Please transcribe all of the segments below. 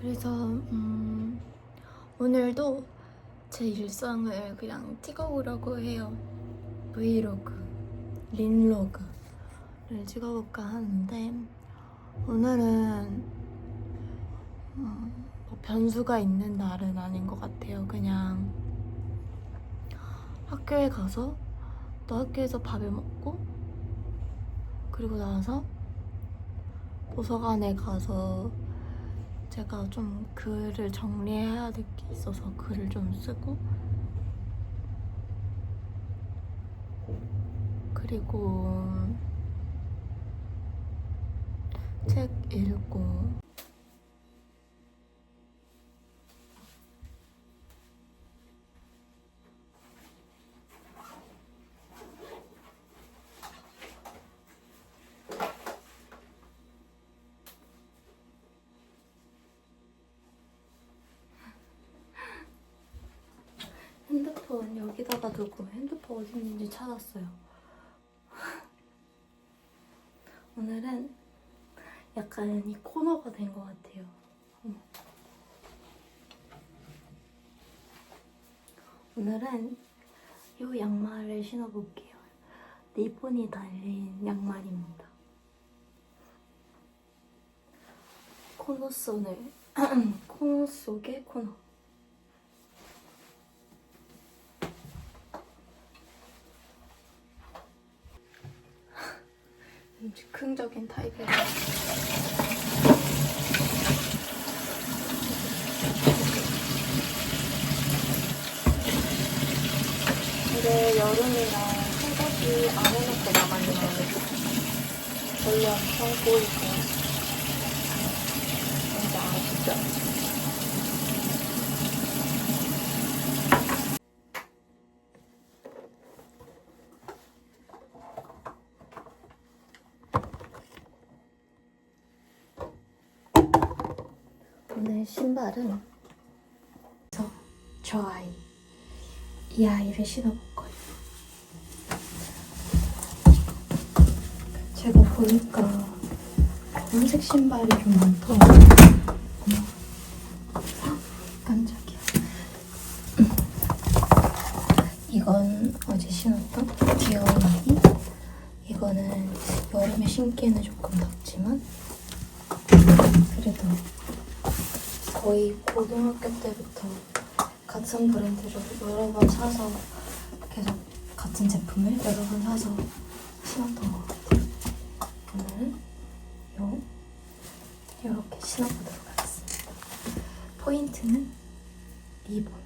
그래서 음, 오늘도 제 일상을 그냥 찍어보려고 해요. 브이로그, 린로그를 찍어볼까 하는데 오늘은 음, 뭐 변수가 있는 날은 아닌 것 같아요. 그냥 학교에 가서 또 학교에서 밥을 먹고 그리고 나서 도서관에 가서 제가 좀 글을 정리해야 될 게 있어서 글을 좀 쓰고 그리고 책 읽고 핸드폰 여기다가 두고 핸드폰 어디 있는지 찾았어요. 오늘은 약간 이 코너가 된 것 같아요. 오늘은 이 양말을 신어볼게요. 리본이 달린 양말입니다. 코너 속을 코너 속의 코너. 즉흥적인 타입이라 이게 여름이라 속옷이 안 해놓고 나가면 원래 엄청 보이고 뭔지 아시죠? 오늘 신발은 저, 저 아이 이 아이를 신어볼 거예요. 제가 보니까 검은색 신발이 좀 많더라고요. 헉, 깜짝이야. 음. 이건 어제 신었던 귀여운 아이. 이거는 여름에 신기에는 조금 덥지만 그래도 거의 고등학교 때부터 같은 브랜드를 여러 번 사서 계속 같은 제품을 여러 번 사서 신었던 것 같아요. 오늘은 요 이렇게 신어보도록 하겠습니다. 포인트는 리본.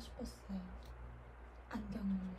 싶었어요. 안경을